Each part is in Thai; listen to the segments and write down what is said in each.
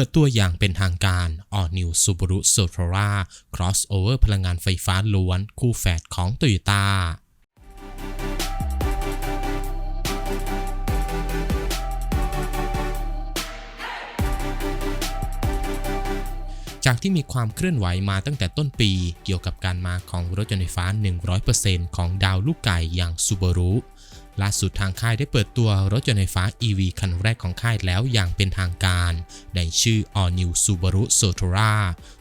ปิดตัวอย่างเป็นทางการ All New Subaru Sotora Crossover พลังงานไฟฟ้าล้วน คู่แฝดของ Toyota จากที่มีความเคลื่อนไหวมาตั้งแต่ต้นปี เกี่ยวกับการมาของรถยนต์ไฟฟ้า 100%ของดาวลูกไก่อย่าง Subaru ล่าสุดทางค่ายได้เปิดตัวรถยนต์ไฟฟ้า EV คันแรกของค่ายแล้วอย่างเป็นทางการในชื่อ All New Subaru Sotora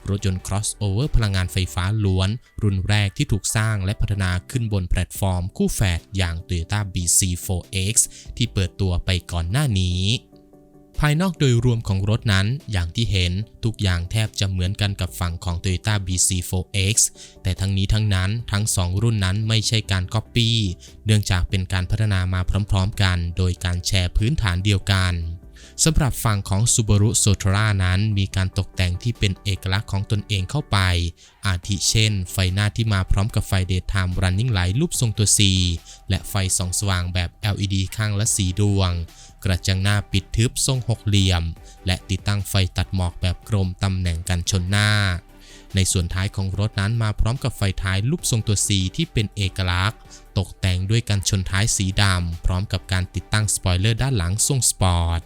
รถยนต์ crossover พลังงานไฟฟ้าล้วน รุ่นแรกที่ถูกสร้างและพัฒนาขึ้นบนแพลตฟอร์มคู่แฝดอย่าง Toyota BC4X ที่เปิดตัวไปก่อนหน้านี้ ภายนอกโดยรวมของรถนั้นอย่างที่เห็นทุกอย่างแทบจะเหมือนกันกับฝั่งของ Toyota BC4X แต่ทั้งนี้ทั้งนั้นทั้ง 2 รุ่นนั้นไม่ใช่การก๊อปปี้เนื่องจากเป็นการพัฒนามาพร้อมๆ กัน โดยการแชร์พื้นฐานเดียวกันสำหรับฝั่งของ Subaru Sotora นั้นมีการตกแต่งที่เป็นเอกลักษณ์ของตนเองเข้าไป อาทิเช่น ไฟหน้าที่มาพร้อมกับไฟ Daytime Running Light รูปทรงตัว C และไฟส่องสว่างแบบ LED ข้างละสีดวง กระจังหน้าปิดทึบทรงหกเหลี่ยม และติดตั้งไฟตัดหมอกแบบกรมตำแหน่งกันชนหน้า ในส่วนท้ายของรถนั้นมาพร้อมกับไฟท้ายรูปทรงตัว C ที่เป็นเอกลักษณ์ ตกแต่งด้วยกันชนท้ายสีดำพร้อมกับการติดตั้งสปอยเลอร์ด้านหลังทรงสปอร์ต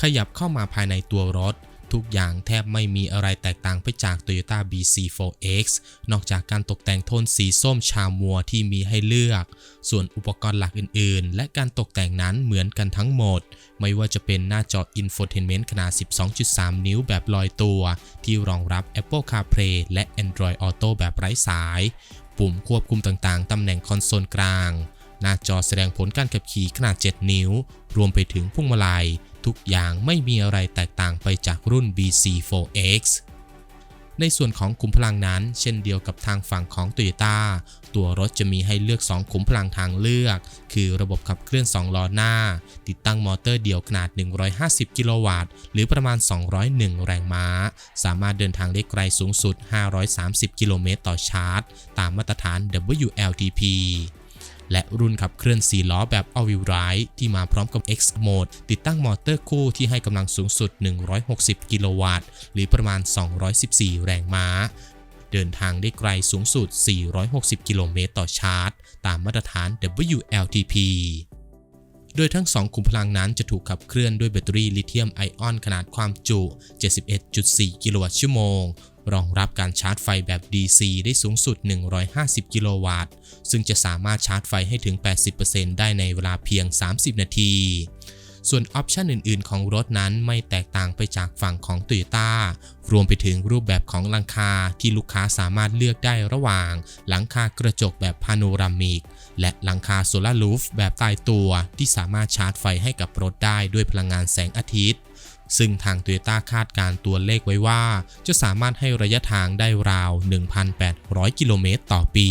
ขยับเข้ามาภายในตัวรถ ทุกอย่างแทบไม่มีอะไรแตกต่างไปจาก Toyota BC4X นอกจากการตกแต่งโทนสีส้มชามัวที่มีให้เลือก ส่วนอุปกรณ์หลักอื่นๆ และการตกแต่งนั้นเหมือนกันทั้งหมด ไม่ว่าจะเป็นหน้าจอ Infotainment ขนาด 12.3 นิ้วแบบลอยตัว ที่รองรับ Apple CarPlay และ Android Auto แบบไร้สาย ปุ่มควบคุมต่างๆ ตำแหน่งคอนโซลกลาง หน้าจอแสดงผลการขับขี่ขนาด 7 นิ้ว รวมไปถึงพวงมาลัย ทุกอย่างไม่มีอะไรแตกต่างไปจากรุ่น BC4X ในส่วนของขุมพลังนั้น เช่นเดียวกับทางฝั่งของ Toyota ตัวรถจะมีให้เลือก 2 ขุมพลังทางเลือก คือระบบขับเคลื่อน 2 ล้อหน้า ติดตั้งมอเตอร์เดี่ยวขนาด 150 กิโลวัตต์ หรือประมาณ 201 แรงม้า สามารถเดินทางได้ไกลสูงสุด 530 กิโลเมตรต่อชาร์จ ตามมาตรฐาน WLTP และรุ่นขับเคลื่อน 4 ล้อแบบ All-Wheel Drive ที่มาพร้อมกับ X Mode ติดตั้งมอเตอร์คู่ที่ให้กำลังสูงสุด 160 กิโลวัตต์ หรือประมาณ 214 แรงม้า เดินทางได้ไกลสูงสุด 460 กิโลเมตรต่อชาร์จ ตามมาตรฐาน WLTP โดยทั้ง 2 ขุมพลังนั้นจะถูกขับเคลื่อนด้วยแบตเตอรี่ลิเธียมไอออนขนาดความจุ 71.4 กิโลวัตต์ชั่วโมง รองรับการชาร์จไฟแบบ DC ได้สูงสุด 150 กิโลวัตต์ ซึ่งจะสามารถชาร์จไฟให้ถึง 80%ได้ในเวลาเพียง 30 นาที ส่วนออปชันอื่น ๆ ของรถนั้นไม่แตกต่างไปจากฝั่งของ Toyota รวมไปถึงรูปแบบของหลังคาที่ลูกค้าสามารถเลือกได้ระหว่าง หลังคากระจกแบบพาโนรามิก และหลังคาโซลารูฟแบบตายตัวที่สามารถชาร์จไฟให้กับรถได้ด้วยพลังงานแสงอาทิตย์ ซึ่งทาง Toyota คาดการตัวเลขไว้ว่า จะสามารถให้ระยะทางได้ราว 1,800 กิโลเมตรต่อปี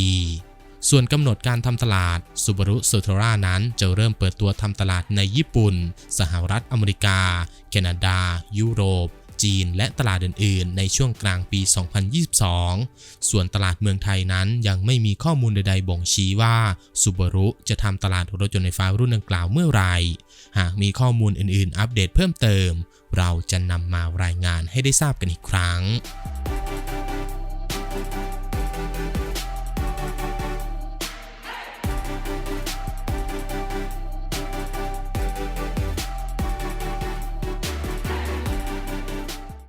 ส่วนกำหนดการทำตลาด Subaru s o t e r a นั้นจะเริ่มเปิดตัวทำตลาดในญี่ปุ่น สหรัฐอเมริกา แคนาดา ยุโรป จีนและตลาดอื่นๆ ในช่วงกลางปี 2022 ส่วนตลาดเมืองไทยนั้นยังไม่มีข้อมูลใดๆบ่งชี้ว่าซูบารุจะทำตลาดรถยนต์ไฟฟ้ารุ่นดังกล่าวเมื่อไหร่ หากมีข้อมูลอื่นๆ อัปเดตเพิ่มเติม เราจะนำมารายงานให้ได้ทราบกันอีกครั้ง